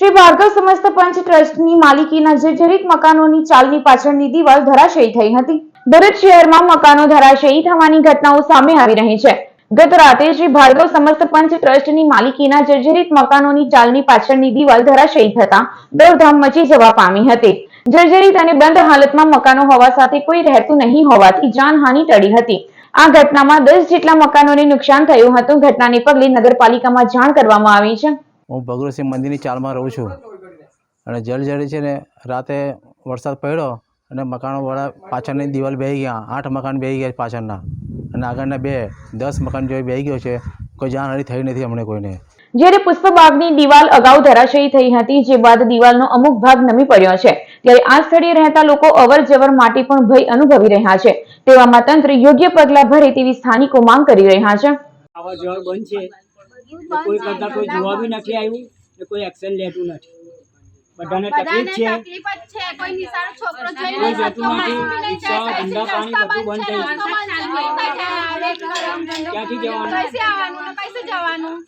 શ્રી ભાર્ગવ સમસ્ત પંચ ટ્રસ્ટની માલિકીના જર્જરિત મકાનોની ચાલની પાછળની દિવાલ ધરાશયી થઈ હતી. દરેક શહેરમાં મકાનો ધરાશયી થવાની ઘટનાઓ સામે આવી રહી છે. ગત રાતે શ્રી ભાર્ગવ સમસ્ત પંચ ટ્રસ્ટની માલિકીના જર્જરિત મકાનોની ચાલની પાછળની દિવાલ ધરાશયી થતા દોડધામ મચી જવા પામી હતી. જર્જરિત અને બંધ હાલતમાં મકાનો હોવા સાથે કોઈ રહેતું નહીં હોવાથી જાનહાનિ ટળી હતી. આ ઘટનામાં દસ જેટલા મકાનોને નુકસાન થયું હતું. ઘટનાને પગલે નગરપાલિકામાં જાણ કરવામાં આવી છે. હું ભગવતસિંહ મંદિરની ચાલમાં રહું છું. અને જળજળી છે ને રાતે વરસાદ પડ્યો અને મકાનોવાળા પાછળની દિવાલ બેહી ગયા. આઠ મકાન બેહી ગયા પાછળના. અને આગળના બે દસ મકાન જેવી બેહી ગયો છે. કોઈ જાનહાની થઈ નથી અમને કોઈને. જ્યારે પુષ્પબાગની દિવાલ અગાઉ ધરાશયી થઈ હતી જે બાદ દિવાલનો અમુક ભાગ નમી પડ્યો છે ત્યારે આ સ્થળે રહેતા લોકો અવર જવર માટે પણ ભય અનુભવી રહ્યા છે. તેવામાં તંત્ર યોગ્ય પગલાં ભરે તેવી સ્થાનિકો માંગ કરી રહ્યા છે. આવા જળ બંધ છે. કોઈ કરતા કોઈ જોવા બી નથી આવ્યું ને કોઈ એક્શન લેતું નથી. બધાને તકલીફ છે. તકલીફ જ છે. કોઈ નિશાળ છોકરો જોઈ નથી. જાય, ધંધા, પાણી બધું બંધ થઈ ધંધો. ક્યાંથી જવાનું.